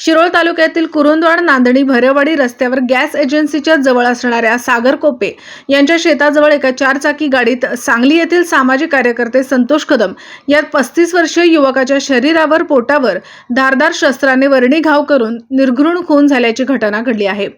शिरोळ तालुक्यातील कुरुंदवाड नांदणी भरेवाडी रस्त्यावर गॅस एजन्सीच्या जवळ असणाऱ्या सागर कोपे यांच्या शेताजवळ एका चारचाकी गाडीत सांगली येथील सामाजिक कार्यकर्ते संतोष कदम या पस्तीस वर्षीय युवकाच्या शरीरावर पोटावर धारदार शस्त्राने वर्णी घाव करून निर्घृण खून झाल्याची घटना घडली आहे.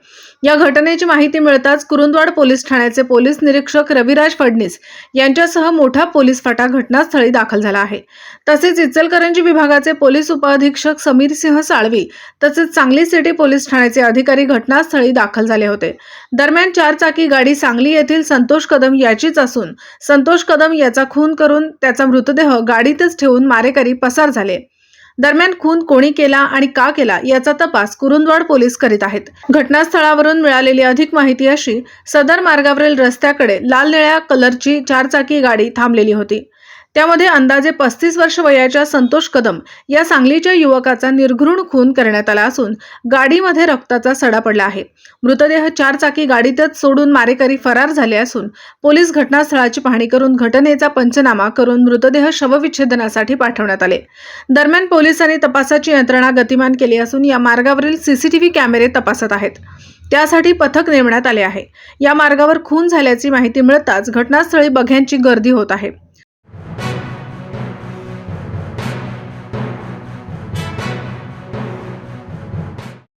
या घटनेची माहिती मिळताच कुरुंदवाड पोलीस ठाण्याचे पोलीस निरीक्षक रविराज फडणीस यांच्यासह मोठा पोलीस फाटा घटनास्थळी दाखल झाला आहे. तसेच इचलकरंजी विभागाचे पोलीस उपअधीक्षक समीर सिंह साळवी तसेच सांगली सिटी पोलीस ठाण्याचे अधिकारी घटनास्थळी दाखल झाले होते. दरम्यान चारचाकी गाडी सांगली येथील संतोष कदम याचीच असून संतोष कदम याचा खून करून त्याचा मृतदेह गाडीतच ठेवून मारेकरी पसार झाले. दरम्यान खून कोणी केला आणि का केला याचा तपास कुरुंदवाड पोलीस करीत आहेत. घटनास्थळावरून मिळालेली अधिक माहिती अशी सदर मार्गावरील रस्त्याकडे लाल निळ्या कलरची चारचाकी गाडी थांबलेली होती. त्यामध्ये अंदाजे पस्तीस वर्ष वयाच्या संतोष कदम या सांगलीच्या युवकाचा निर्घृण खून करण्यात आला असून गाडीमध्ये रक्ताचा सडा पडला आहे. मृतदेह चार चाकी गाडीतच सोडून मारेकरी फरार झाले असून पोलीस घटनास्थळाची पाहणी करून घटनेचा पंचनामा करून मृतदेह शवविच्छेदनासाठी पाठवण्यात आले. दरम्यान पोलिसांनी तपासाची यंत्रणा गतिमान केली असून या मार्गावरील सीसीटीव्ही कॅमेरे तपासत आहेत. त्यासाठी पथक नेमण्यात आले आहे. या मार्गावर खून झाल्याची माहिती मिळताच घटनास्थळी बघ्यांची गर्दी होत आहे.